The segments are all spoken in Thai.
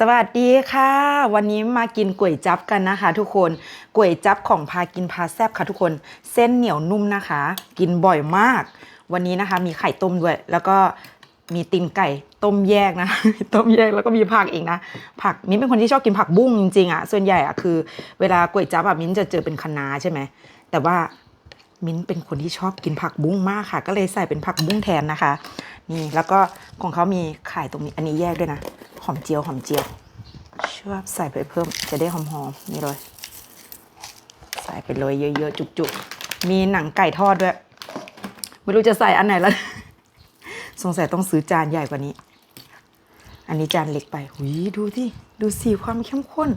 สวัสดีค่ะ วันนี้มากินก๋วยจั๊บกันนะคะ ทุกคนก๋วยจั๊บของพากินพาแซบค่ะทุกคนเส้นเหนียวนุ่มนะคะ กินบ่อยมาก วันนี้นะคะ มีไข่ต้มด้วย แล้วก็มีตีนไก่ต้มแยกนะ ต้มแยกแล้วก็มีผักอีกนะ ผักมิ้นเป็นคนที่ชอบกินผักบุ้งจริงๆอะ่ะส่วนใหญ่อะ่ะคือ เวลาก๋วยจั๊บอะมิ้นจะเจอเป็นคะน้าใช่ไหมแต่ว่ามิ้นเป็นคนที่ชอบกินผักบุ้งมากค่ะ ก็เลยใส่เป็นผักบุ้งแทนนะคะ นี่แล้วก็ของเขามีไข่ตรงนี้อันนี้แยกด้วยนะ หอมเจียวหอมเจียวชอบใส่ไปเพิ่มจะได้หอมๆนี่เลยใส่ไปเลยเยอะๆจุกๆ มีหนังไก่ทอดด้วย ไม่รู้จะใส่อันไหนแล้ว สงสัยต้องซื้อจานใหญ่กว่านี้ อันนี้จานเล็กไปหุยดูที่ดูสีความเข้มข้น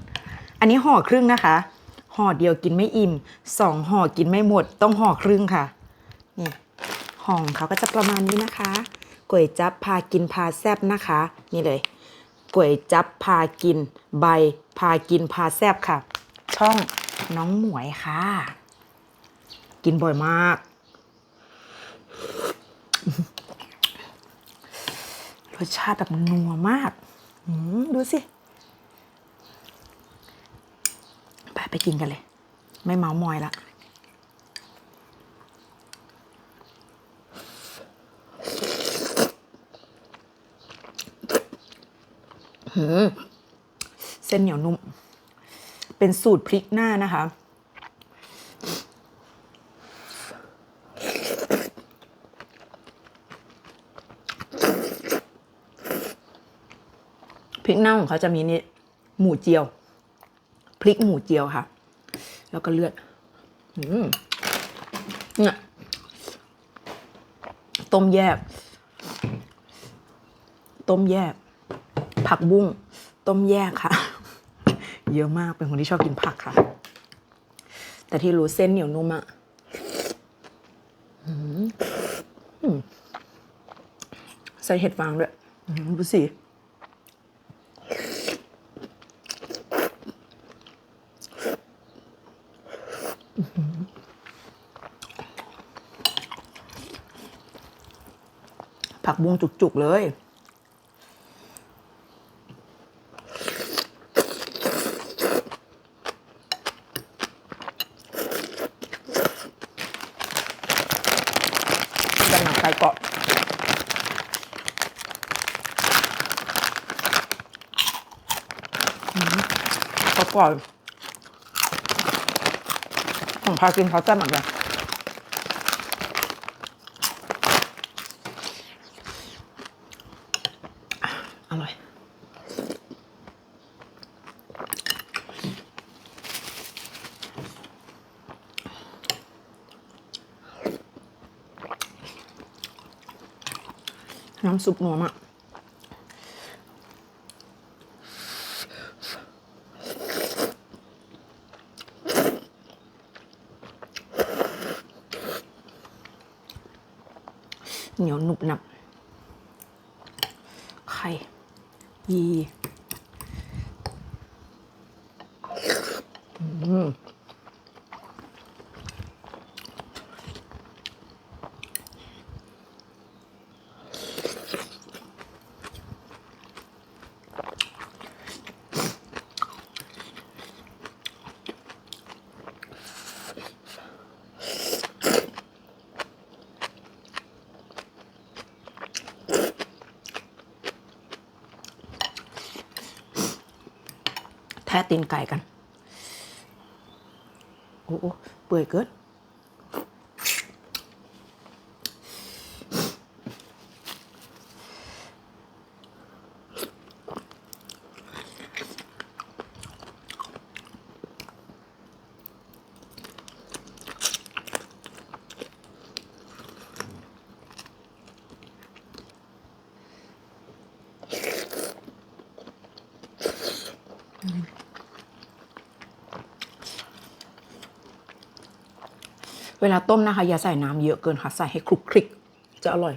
อันนี้ห่อครึ่งนะคะห่อเดียวกินไม่อิ่มสองห่อกินไม่หมด ต้องห่อครึ่งค่ะนี่ห่อเขาก็จะประมาณนี้นะคะก๋วยจั๊บพากินพาแซบนะคะ นี่เลย ก๋วยจั๊บพากิน ใบพากินพาแซบค่ะ ช่องน้องหมวยค่ะ กินบ่อยมาก รสชาติแบบนัวมากดูสิไปไปกินกันเลย ไม่เมามอยละ เส้นเหนียวนุ่ม เป็นสูตรพริกหน้านะคะ พริกหน้าของเขาจะมีนี่หมูเจียว พริกหมูเจียวค่ะ แล้วก็เลือดอืมเนี่ยต้มแยก ต้มแยก ผักบุ้งต้มแยกค่ะ เยอะมากเป็นคนที่ชอบกินผักค่ะ แต่ที่รู้เส้นเหนียวนุ่มอะอืมอืมใส่เห็ดฟางด้วยอืมดูสิผักบุ้งจุกๆเลย จะหนักไก่เกาะ เขาก่อนของพากินเขาแซ่บเหมือนกันอร่อย น้ำซุปนัวมากเหนียวหนุบหนับ ไข่ยีอืม แค่ตีนไก่กัน โอ้โอ้เปื่อยเกิน เวลาต้มนะคะ อย่าใส่น้ำเยอะเกินค่ะ ใส่ให้คลุกคลิก จะอร่อย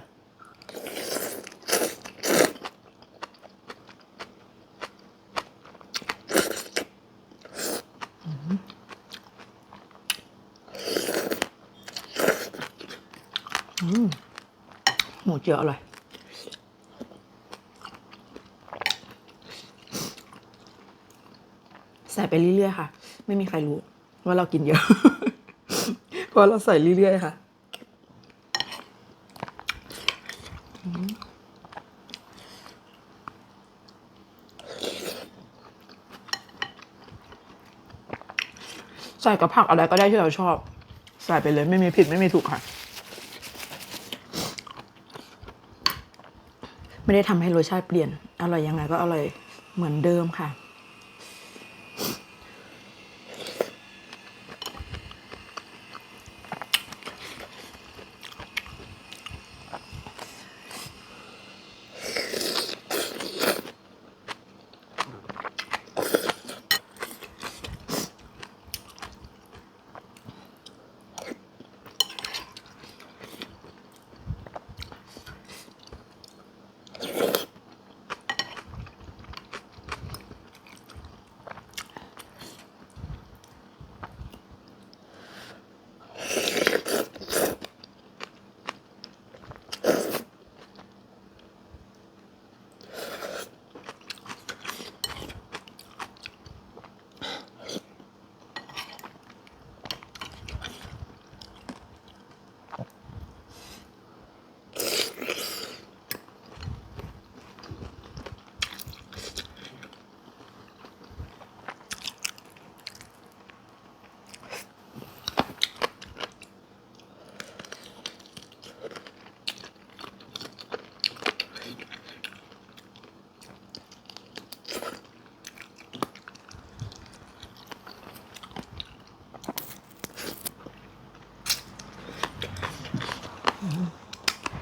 หมูเจียวอร่อยใส่ไปเรื่อยๆค่ะ ไม่มีใครรู้ว่าเรากินเยอะ พราะเราใส่เรื่อยๆค่ะใส่กับผักอะไรก็ได้ที่เราชอบ ใส่ไปเลยไม่มีผิดไม่มีถูกค่ะ ไม่ได้ทำให้รสชาติเปลี่ยน อร่อยยังไงก็อร่อยเหมือนเดิมค่ะ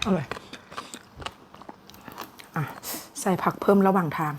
อร่อย อะ ใส่ผักเพิ่มระหว่างทาง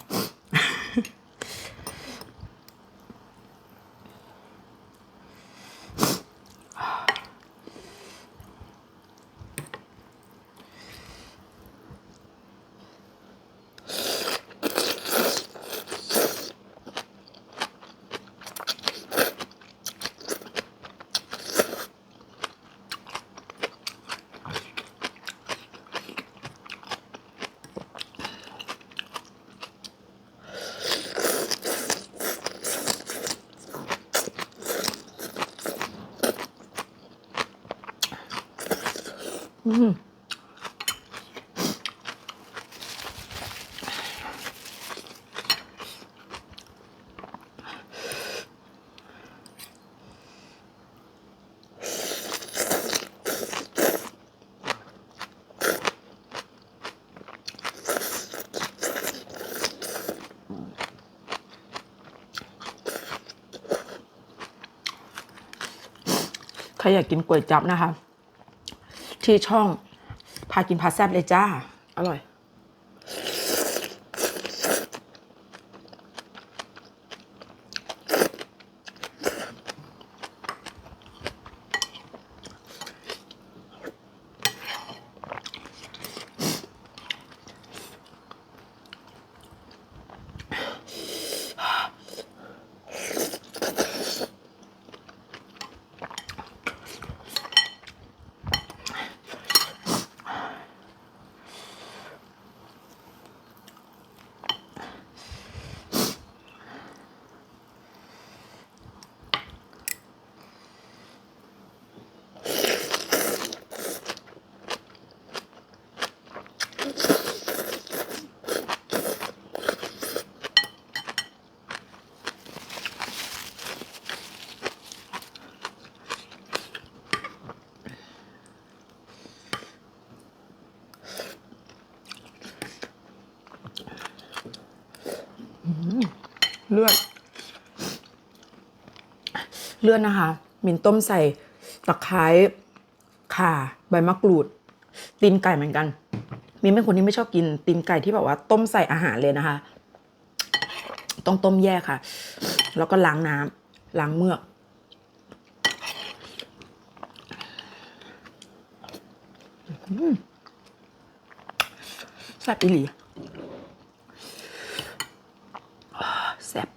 ใครอยากกินก๋วยจับนะคะ ที่ช่องพากินพาแซบเลยจ้า อร่อย เลือด เลือดนะคะ มินต้มใส่ตะไคร้ข่า ใบมะกรูด ตีนไก่เหมือนกัน มินเป็นคนที่ไม่ชอบกินตีนไก่ที่แบบว่า ต้มใส่อาหารเลยนะคะ ต้องต้มแยกค่ะ แล้วก็ล้างน้ำล้างเมือกแซ่บอีหลีแซ่บ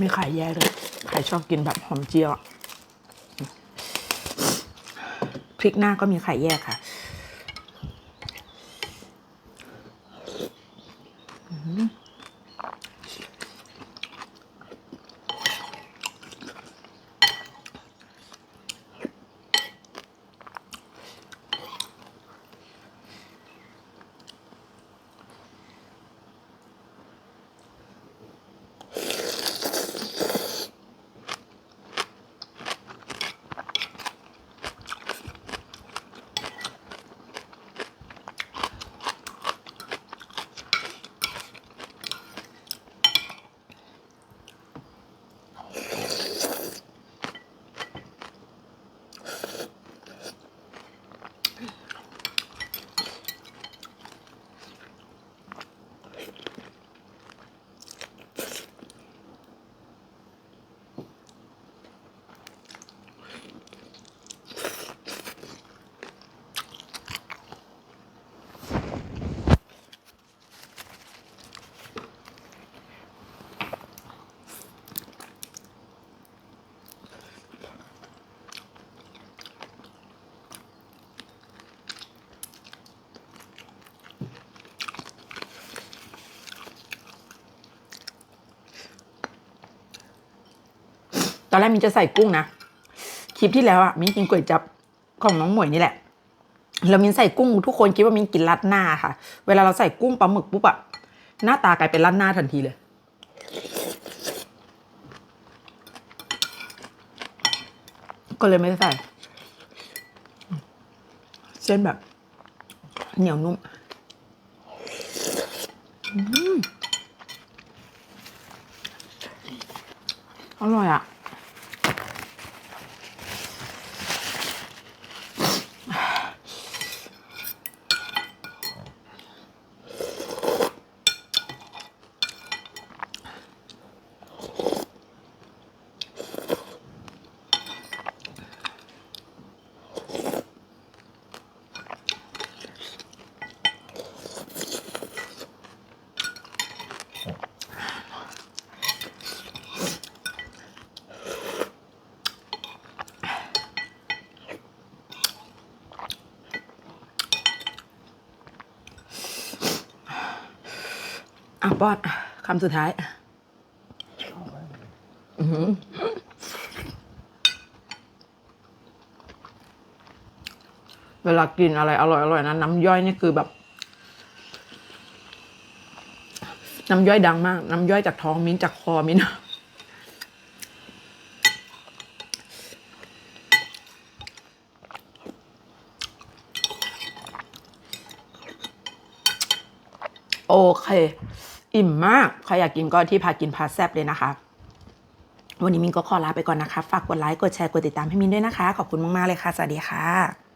ก็มีไข่แย่เลย ใครชอบกินแบบหอมเจียวพริกหน้าก็มีไข่แยกค่ะ ตอนแรกมินจะใส่กุ้งนะ คลิปที่แล้วอะมินกินก๋วยจับของน้องหมวยนี่แหละ แล้วมินใส่กุ้งทุกคนคิดว่ามินกินรัดหน้าค่ะ เวลาเราใส่กุ้งปลาหมึกปุ๊บอะหน้าตากลายเป็นรัดหน้าทันทีเลย ก็เลยไม่ได้ใส่ เส้นแบบ เหนียวนุ่มอืมอร่อยอะะป้อนคำสุดท้ายเวลากินอะไรอร่อยๆนะน้ำย่อยนี่คือแบบ น้ำย่อยดังมาก น้ำย่อยจากท้องมิ้นจากคอมิ้นโอเค อิ่มมาก ใครอยากกินก็ที่พากินพาแซบเลยนะคะ วันนี้มินก็ขอลาไปก่อนนะคะ ฝากกดไลค์ กดแชร์ กดติดตามให้มินด้วยนะคะ ขอบคุณมาก ๆ เลยค่ะ สวัสดีค่ะ